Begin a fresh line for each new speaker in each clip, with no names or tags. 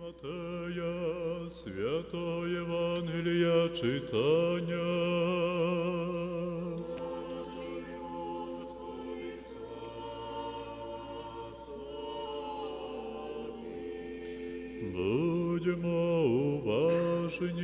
Матея, святого Євангелія читання. Будьмо уважні.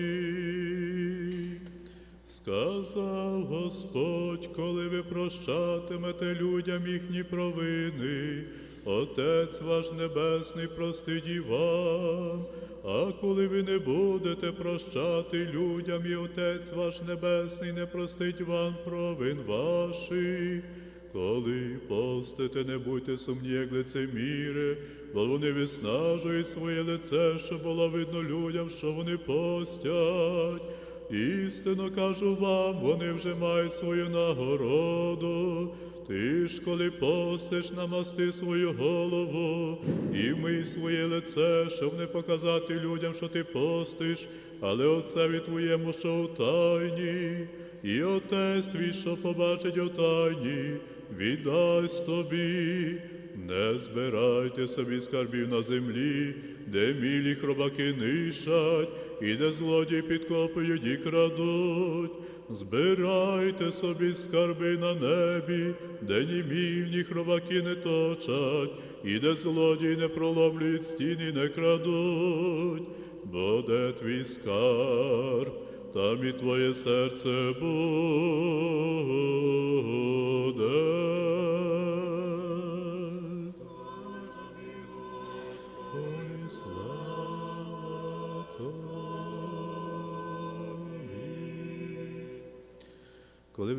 Сказав Господь, коли ви прощатимете людям їхні провини, Отець ваш Небесний простить і вам, а коли ви не будете прощати людям, і Отець ваш Небесний не простить вам провин ваших. Коли постите, не будьте сумні, як лицеміри, бо вони виснажують своє лице, щоб було видно людям, що вони постять. Істинно кажу вам, вони вже мають свою нагороду. Ти ж, коли постиш, намасти свою голову і вмий своє лице, щоб не показати людям, що ти постиш, але отцеві твоєму, що у тайні, і отець твій, що побачить у тайні, віддасть тобі. Не збирайте собі скарбів на землі, де мілі хробаки нищать, і де злодії підкопують і крадуть. Збирайте собі скарби на небі, де ні мільні хробаки не точать, і де злодії не проломлюють стіни, не крадуть, бо де твій скарб, там і твоє серце буде.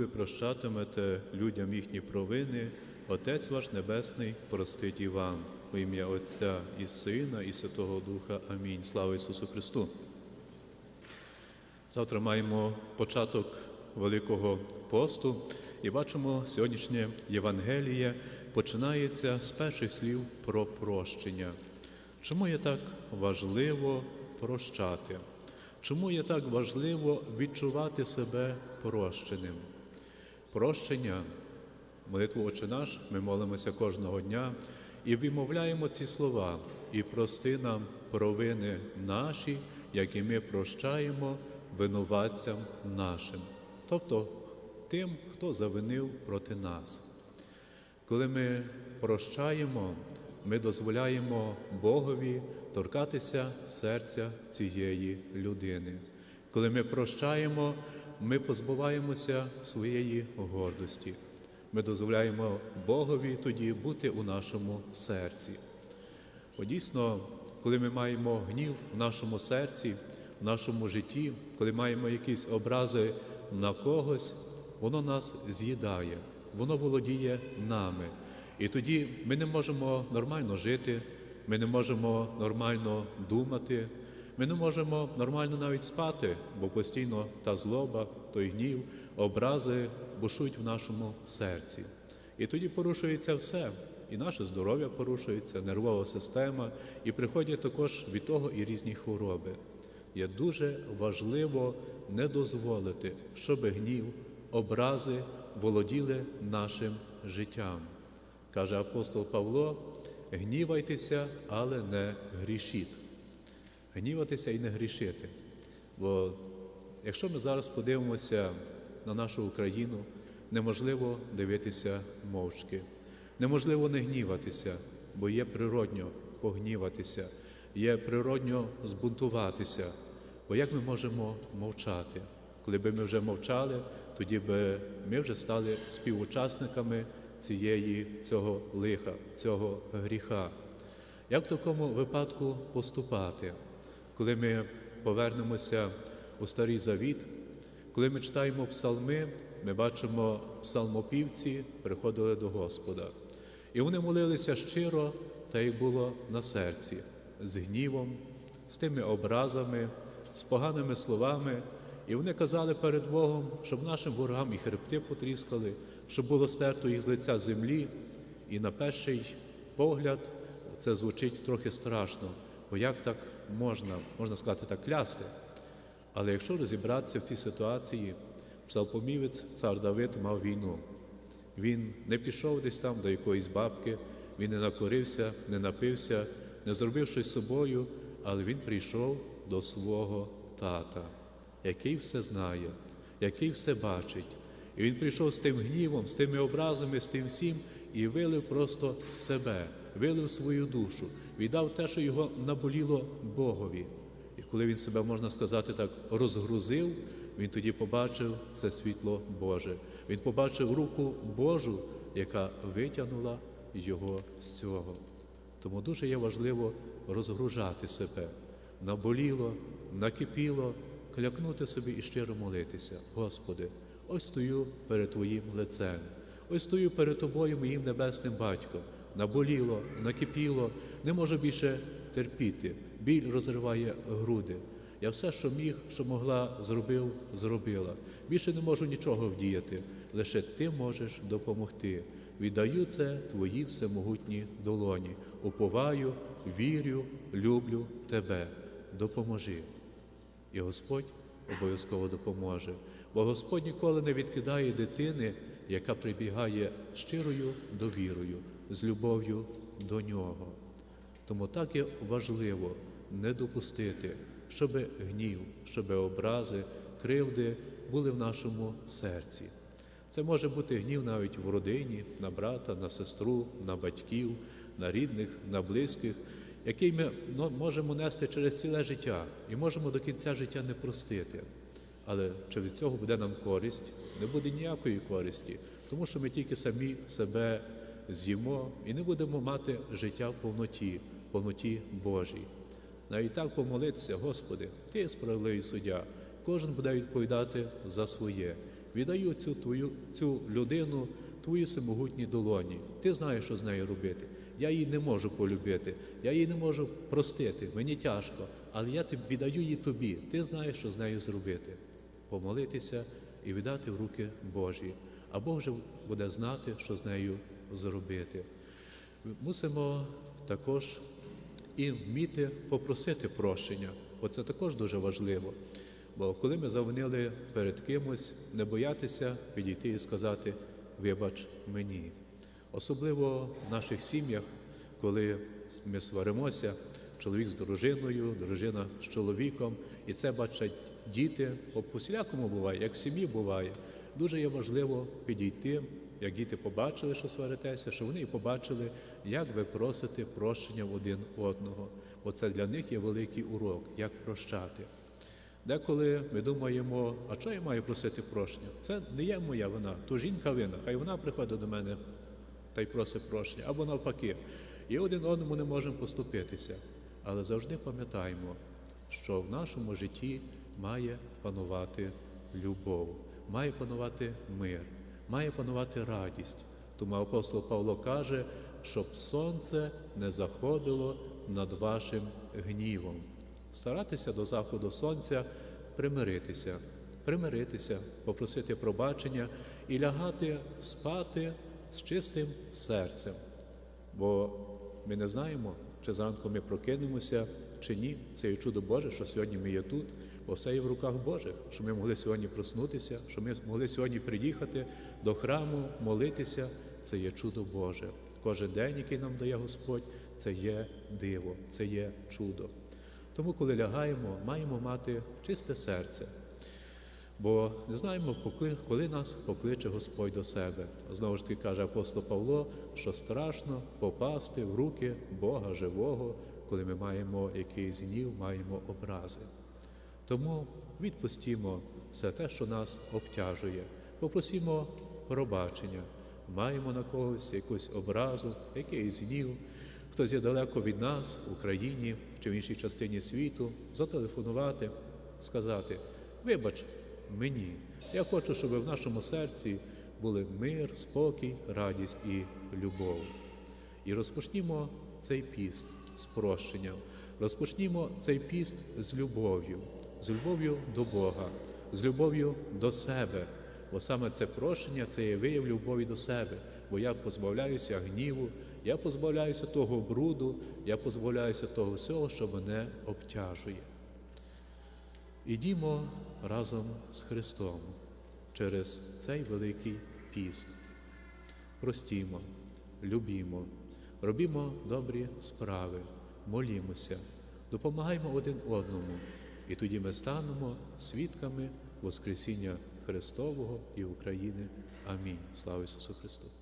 Прощатимете людям їхні провини, Отець ваш Небесний простить і вам. У ім'я Отця і Сина, і Святого Духа. Амінь. Слава Ісусу Христу. Завтра маємо початок Великого посту і бачимо, сьогоднішнє Євангеліє починається з перших слів про прощення. Чому є так важливо прощати? Чому є так важливо відчувати себе прощеним? Прощення, молитву Отче наш, ми молимося кожного дня і вимовляємо ці слова, і прости нам провини наші, які ми прощаємо винуватцям нашим, тобто тим, хто завинив проти нас. Коли ми прощаємо, ми дозволяємо Богові торкатися серця цієї людини. Коли ми прощаємо, ми позбуваємося своєї гордості. Ми дозволяємо Богові тоді бути у нашому серці. Бо дійсно, коли ми маємо гнів в нашому серці, в нашому житті, коли маємо якісь образи на когось, воно нас з'їдає, воно володіє нами. І тоді ми не можемо нормально жити, ми не можемо нормально думати, ми не можемо нормально навіть спати, бо постійно та злоба, той гнів, образи бушують в нашому серці. І тоді порушується все. І наше здоров'я порушується, нервова система, і приходять також від того і різні хвороби. Є дуже важливо не дозволити, щоб гнів, образи володіли нашим життям. Каже апостол Павло: гнівайтеся, але не грішіть. Гніватися і не грішити. Бо якщо ми зараз подивимося на нашу Україну, неможливо дивитися мовчки, неможливо не гніватися, бо є природньо погніватися, є природньо збунтуватися. Бо як ми можемо мовчати? Коли би ми вже мовчали, тоді би ми вже стали співучасниками цієї, цього лиха, цього гріха. Як в такому випадку поступати, коли ми повернемося у Старий Завіт, коли ми читаємо псалми, ми бачимо псалмопівці приходили до Господа. І вони молилися щиро, та як було на серці, з гнівом, з тими образами, з поганими словами. І вони казали перед Богом, щоб нашим ворогам і хребти потріскали, щоб було стерто їх з лиця землі. І на перший погляд це звучить трохи страшно, бо як так можна, можна сказати, так клясти. Але якщо розібратися в цій ситуації, псалпомівець цар Давид мав війну. Він не пішов десь там до якоїсь бабки, він не накорився, не напився, не зробив щось собою, але він прийшов до свого тата, який все знає, який все бачить. І він прийшов з тим гнівом, з тими образами, з тим всім, і вилив просто себе, вилив свою душу, віддав те, що його наболіло Богові. І коли він себе, можна сказати так, розгрузив, він тоді побачив це світло Боже. Він побачив руку Божу, яка витягнула його з цього. Тому дуже є важливо розгружати себе. Наболіло, накипіло, клякнути собі і щиро молитися. Господи, ось стою перед Твоїм лицем, ось стою перед Тобою, моїм небесним батьком. Наболіло, накипіло, не можу більше терпіти. Біль розриває груди. Я все, що міг, що могла, зробив, зробила. Більше не можу нічого вдіяти. Лише ти можеш допомогти. Віддаю це твої всемогутні долоні. Уповаю, вірю, люблю тебе. Допоможи. І Господь обов'язково допоможе. Бо Господь ніколи не відкидає дитини, яка прибігає щирою довірою, з любов'ю до нього. Тому так є важливо не допустити, щоб гнів, щоб образи, кривди були в нашому серці. Це може бути гнів навіть в родині, на брата, на сестру, на батьків, на рідних, на близьких, який ми ну, можемо нести через ціле життя і можемо до кінця життя не простити. Але чи від цього буде нам користь? Не буде ніякої користі, тому що ми тільки самі себе з'їмо і не будемо мати життя в повноті, в повноті Божій. Навіть так помолитися, Господи, Ти справедливий суддя, кожен буде відповідати за своє. Віддаю цю твою цю людину твої всемогутні долоні. Ти знаєш, що з нею робити. Я її не можу полюбити, я її не можу простити, мені тяжко, але я віддаю її тобі. Ти знаєш, що з нею зробити. Помолитися і віддати в руки Божі. А Бог вже буде знати, що з нею зробити. Мусимо також і вміти попросити прощення, бо це також дуже важливо. Бо коли ми завинили перед кимось, не боятися підійти і сказати Вибач мені. Особливо в наших сім'ях, коли ми сваримося, чоловік з дружиною, дружина з чоловіком, і це бачать діти, по посілякому буває, як в сім'ї буває. Дуже є важливо підійти, як діти побачили, що сваритеся, що вони і побачили, як ви просите прощення в один одного. Бо це для них є великий урок, як прощати. Деколи ми думаємо, а чого я маю просити прощення? Це не є моя вина, то жінка вина, хай вона приходить до мене та й просить прощення, або навпаки. І один одному не можемо поступитися. Але завжди пам'ятаємо, що в нашому житті має панувати любов, має панувати мир, має панувати радість. Тому апостол Павло каже, щоб сонце не заходило над вашим гнівом. Старатися до заходу сонця примиритися, примиритися, попросити пробачення і лягати спати з чистим серцем. Бо ми не знаємо, чи зранку ми прокинемося, чи ні. Це є чудо Боже, що сьогодні ми є тут, бо є в руках Божих, що ми могли сьогодні проснутися, що ми могли сьогодні приїхати до храму, молитися. Це є чудо Боже. Кожен день, який нам дає Господь, це є диво, це є чудо. Тому, коли лягаємо, маємо мати чисте серце, бо не знаємо, коли нас покличе Господь до себе. Знову ж таки каже апостол Павло, що страшно попасти в руки Бога живого, коли ми маємо якийсь гнів, маємо образи. Тому відпустімо все те, що нас обтяжує, попросімо пробачення, маємо на когось якусь образу, якийсь гнів. Хтось є далеко від нас, в Україні чи в іншій частині світу, зателефонувати, сказати: Вибач мені, я хочу, щоб в нашому серці були мир, спокій, радість і любов. І розпочнімо цей піст з прощенням, розпочнімо цей піст з любов'ю, з любов'ю до Бога, з любов'ю до себе. Бо саме це прощення це є вияв любові до себе, бо я позбавляюся гніву, я позбавляюся того бруду, я позбавляюся того всього, що мене обтяжує. Ідімо разом з Христом через цей великий піст. Простімо, любімо, робімо добрі справи, молімося, допомагаймо один одному, і тоді ми станемо свідками Воскресіння Христового і України. Амінь. Слава Ісусу Христу!